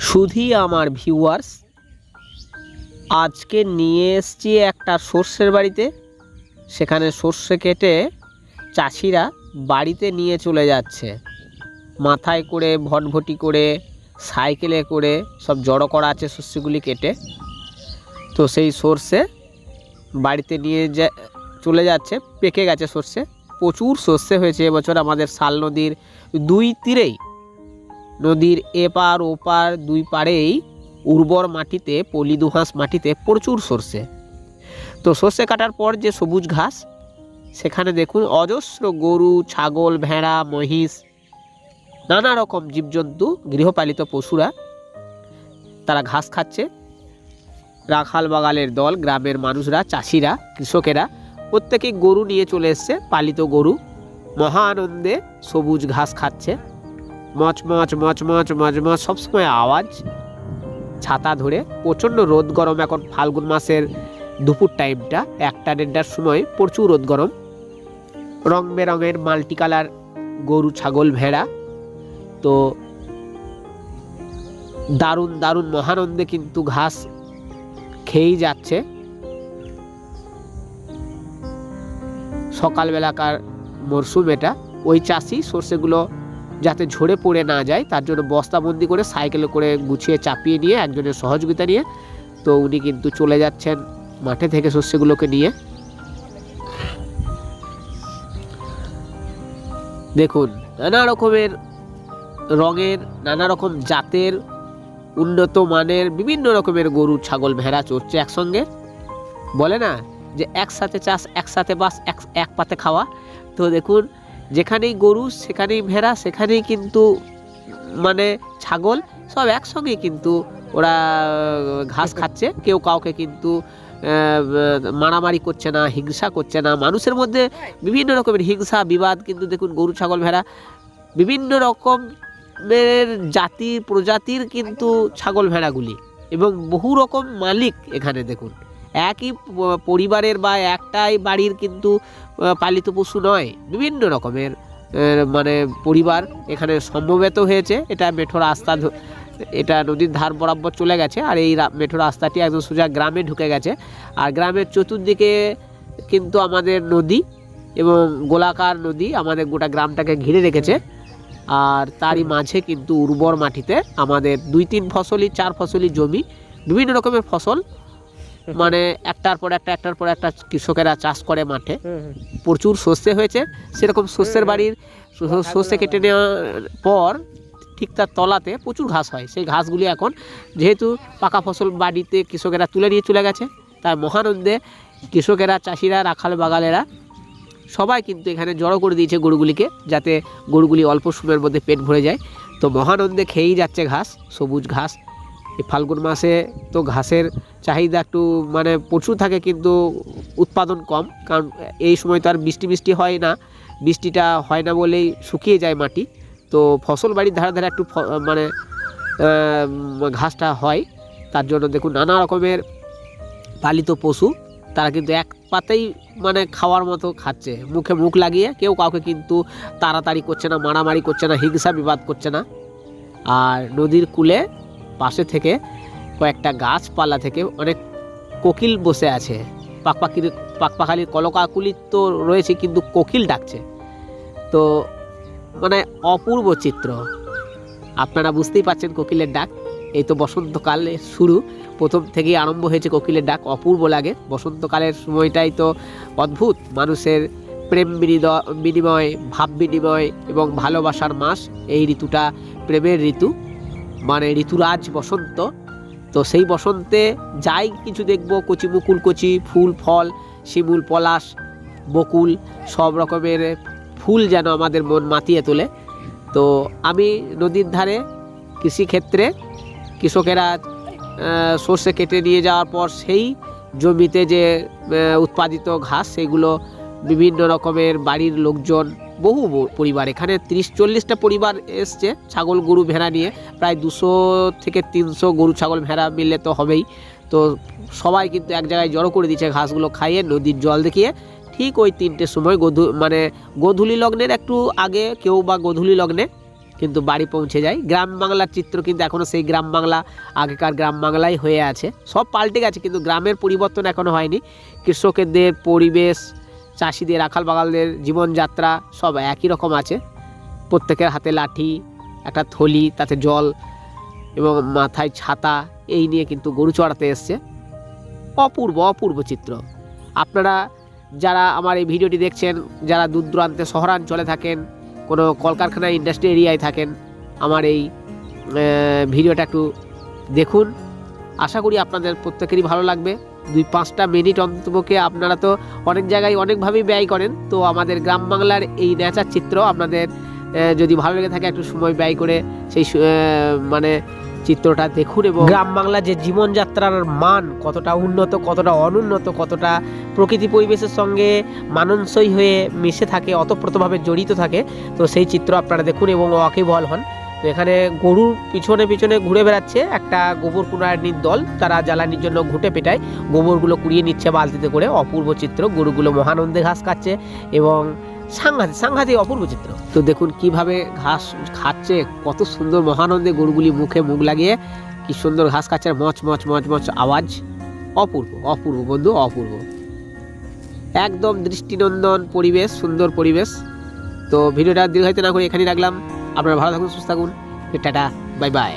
শুধুই আমার ভিউয়ার্স আজকে নিয়ে এসছি একটা সর্ষের বাড়িতে। সেখানে সর্ষে কেটে চাষিরা বাড়িতে নিয়ে চলে যাচ্ছে। মাথায় করে, ভটভটি করে, সাইকেলে করে সব জড়ো করা আছে শস্যগুলি কেটে। তো সেই সর্ষে বাড়িতে নিয়ে যা, চলে যাচ্ছে, পেকে গেছে সর্ষে। প্রচুর সর্ষে হয়েছে এবছর আমাদের শাল নদীর দুই তীরেই। নদীর এপার ওপার দুই পাড়েই উর্বর মাটিতে পলি দুহাঁস মাটিতে প্রচুর সর্ষে। তো সর্ষে কাটার পর যে সবুজ ঘাস, সেখানে দেখুন অজস্র গরু, ছাগল, ভেড়া, মহিষ, নানা রকম জীবজন্তু, গৃহপালিত পশুরা তারা ঘাস খাচ্ছে। রাখাল বাগালের দল, গ্রামের মানুষরা, চাষিরা, কৃষকেরা প্রত্যেকেই গরু নিয়ে চলে এসছে, পালিত গরু। মহা আনন্দে সবুজ ঘাস খাচ্ছে। মচমচ মচমচ মচমচ সবসময় আওয়াজ। ছাতা ধরে প্রচণ্ড রোদ গরম এখন ফাল্গুন মাসের দুপুর টাইমটা একটা দেড়টার সময় প্রচুর রোদ গরম। রং বেরঙের মাল্টি কালার গরু, ছাগল, ভেড়া। তো দারুণ দারুণ, মহানন্দে কিন্তু ঘাস খেয়েই যাচ্ছে। সকালবেলাকার মরশুম এটা। ওই চাষি সর্ষেগুলো যাতে ঝরে পড়ে না যায়, তার জন্য বস্তাবন্দি করে সাইকেলে করে গুছিয়ে চাপিয়ে নিয়ে একজনের সহযোগিতা নিয়ে, তো উনি কিন্তু চলে যাচ্ছেন মাঠে থেকে শস্যগুলোকে নিয়ে। দেখুন, নানা রকমের রঙের, নানা রকম জাতের, উন্নত মানের, বিভিন্ন রকমের গরু, ছাগল, ভেড়া চড়ছে একসঙ্গে। বলে না যে একসাথে চাষ, একসাথে বাস, এক এক পাতে খাওয়া। তো দেখুন যেখানেই গরু, সেখানেই ভেড়া, সেখানেই কিন্তু মানে ছাগল, সব একসঙ্গে কিন্তু ওরা ঘাস খাচ্ছে। কেউ কাউকে কিন্তু মারামারি করছে না, হিংসা করছে না। মানুষের মধ্যে বিভিন্ন রকমের হিংসা, বিবাদ, কিন্তু দেখুন গরু, ছাগল, ভেড়া, বিভিন্ন রকমের জাতি, প্রজাতির কিন্তু ছাগল, ভেড়াগুলি এবং বহু রকম মালিক এখানে দেখুন। একই পরিবারের বা একটাই বাড়ির কিন্তু পালিত পশু নয়, বিভিন্ন রকমের মানে পরিবার এখানে সমবেত হয়েছে। এটা মেঠো রাস্তা এটা নদীর ধার বরাবর চলে গেছে আর এই মেঠো রাস্তাটি একদম সোজা গ্রামে ঢুকে গেছে। আর গ্রামের চতুর্দিকে কিন্তু আমাদের নদী এবং গোলাকার নদী আমাদের গোটা গ্রামটাকে ঘিরে রেখেছে। আর তারই মাঝে কিন্তু উর্বর মাটিতে আমাদের দুই তিন ফসলি, চার ফসলি জমি, বিভিন্ন রকমের ফসল মানে একটার পর একটা একটার পর একটা কৃষকেরা চাষ করে মাঠে। প্রচুর শস্যে হয়েছে। সেরকম শস্যের বাড়ির শস্যে কেটে নেওয়ার পর ঠিক তার তলাতে প্রচুর ঘাস হয়। সেই ঘাসগুলি এখন যেহেতু পাকা ফসল বাড়িতে কৃষকেরা তুলে নিয়ে চলে গেছে তার মহানন্দে কৃষকেরা চাষিরা রাখাল বাগালেরা সবাই কিন্তু এখানে জড়ো করে দিয়েছে গরুগুলিকে যাতে গরুগুলি অল্প সময়ের মধ্যে পেট ভরে যায়। তো মহানন্দে খেয়েই যাচ্ছে ঘাস সবুজ ঘাস। এই ফাল্গুন মাসে তো ঘাসের চাহিদা একটু মানে প্রচুর থাকে কিন্তু উৎপাদন কম, কারণ এই সময় তো আর বৃষ্টি বৃষ্টি হয় না। বৃষ্টিটা হয় না বলেই শুকিয়ে যায় মাটি। তো ফসল বাড়ির ধারে ধারে একটু মানে ঘাসটা হয়। তার জন্য দেখুন নানা রকমের পালিত পশু, তারা কিন্তু এক পাতেই মানে খাওয়ার মতো খাচ্ছে। মুখে মুখ লাগিয়ে কেউ কাউকে কিন্তু তাড়াতাড়ি করছে না, মারামারি করছে না, হিংসা বিবাদ করছে না। আর নদীর কূলে পাশে থেকে কয়েকটা গাছপালা থেকে অনেক কোকিল বসে আছে। পাকপাখির পাকপাখালির কলকাকুলি তো রয়েছে, কিন্তু কোকিল ডাকছে। তো মানে অপূর্ব চিত্র। আপনারা বুঝতেই পাচ্ছেন কোকিলের ডাক। এই তো বসন্তকালে শুরু। প্রথম থেকেই আরম্ভ হয়েছে কোকিলের ডাক। অপূর্ব লাগে। বসন্তকালের সময়টাই তো অদ্ভুত। মানুষের প্রেম বিনিদ- বিনিময়, ভাব বিনিময় এবং ভালোবাসার মাস। এই ঋতুটা প্রেমের ঋতু। মানে ঋতুরাজ বসন্ত। তো সেই বসন্তে যাই কিছু দেখব, কচি মুকুল, কচি ফুল, ফল, শিমুল, পলাশ, বকুল, সব রকমের ফুল যেন আমাদের মন মাতিয়ে তোলে। তো আমি নদীর ধারে কৃষিক্ষেত্রে কৃষকেরা সর্ষে কেটে নিয়ে যাওয়ার পর সেই জমিতে যে উৎপাদিত ঘাস, সেগুলো বিভিন্ন রকমের বাড়ির লোকজন বহু পরিবার। এখানে তিরিশ, চল্লিশটা পরিবার এসছে ছাগল, গরু ভেড়া নিয়ে। প্রায় দুশো থেকে তিনশো গরু, ছাগল, ভেড়া মিললে তো হবেই। তো সবাই কিন্তু এক জায়গায় জড়ো করে দিচ্ছে ঘাসগুলো খাইয়ে, নদীর জল দেখিয়ে। ঠিক ওই তিনটের সময় গধু মানে গোধূলি লগ্নের একটু আগে, কেউ বা গোধূলি লগ্নে কিন্তু বাড়ি পৌঁছে যায়। গ্রাম বাংলার চিত্র কিন্তু এখনও সেই গ্রাম বাংলা, আগেকার গ্রাম বাংলাই হয়ে আছে। সব পাল্টে গেছে, কিন্তু গ্রামের পরিবর্তন এখনও হয়নি। কৃষকদের পরিবেশ চাষিদের রাখাল বাগালদের জীবনযাত্রা সব একই রকম আছে। প্রত্যেকের হাতে লাঠি, একটা থলি, তাতে জল এবং মাথায় ছাতা, এই নিয়ে কিন্তু গরু চড়াতে এসছে। অপূর্ব অপূর্ব চিত্র। আপনারা যারা আমার এই ভিডিওটি দেখছেন, যারা দূর দূরান্তে শহরাঞ্চলে থাকেন, কোনো কলকারখানা ইন্ডাস্ট্রি এরিয়ায় থাকেন, আমার এই ভিডিওটা একটু দেখুন। আশা করি আপনাদের প্রত্যেকেরই ভালো লাগবে। দুই পাঁচটা মিনিট অন্তপক্ষে আপনারা তো অনেক জায়গায় অনেকভাবেই ব্যয় করেন। তো আমাদের গ্রাম বাংলার এই নেচার চিত্র আপনাদের যদি ভালো লেগে থাকে একটু সময় ব্যয় করে সেই মানে চিত্রটা দেখুন এবং গ্রাম বাংলার যে জীবনযাত্রার মান কতটা উন্নত, কতটা অনুন্নত, কতটা প্রকৃতি পরিবেশের সঙ্গে মানানসই হয়ে মিশে থাকে, অতপ্রতভাবে জড়িত থাকে, তো সেই চিত্র আপনারা দেখুন এবং ওয়াকিবহল হন। তো এখানে গরুর পিছনে পিছনে ঘুরে বেড়াচ্ছে একটা গোবর কুড়ানির দল। তারা জ্বালানির জন্য ঘুটে পেটায়। গোবরগুলো কুড়িয়ে নিচ্ছে বালতিতে করে। অপূর্ব চিত্র। গরুগুলো মহানন্দে ঘাস খাচ্ছে এবং সাংঘাতিক সাংঘাতিক অপূর্ব চিত্র। তো দেখুন কীভাবে ঘাস খাচ্ছে, কত সুন্দর মহানন্দে গরুগুলি মুখে মুখ লাগিয়ে, কি সুন্দর ঘাস খাচ্ছে মচ মচ মচ মচ আওয়াজ। অপূর্ব অপূর্ব বন্ধু, অপূর্ব। একদম দৃষ্টিনন্দন পরিবেশ, সুন্দর পরিবেশ। তো ভিডিওটা দীর্ঘায়িত না করে এখানেই রাখলাম। আপনারা ভালো থাকুন সুস্থ থাকুন। Tata bye bye.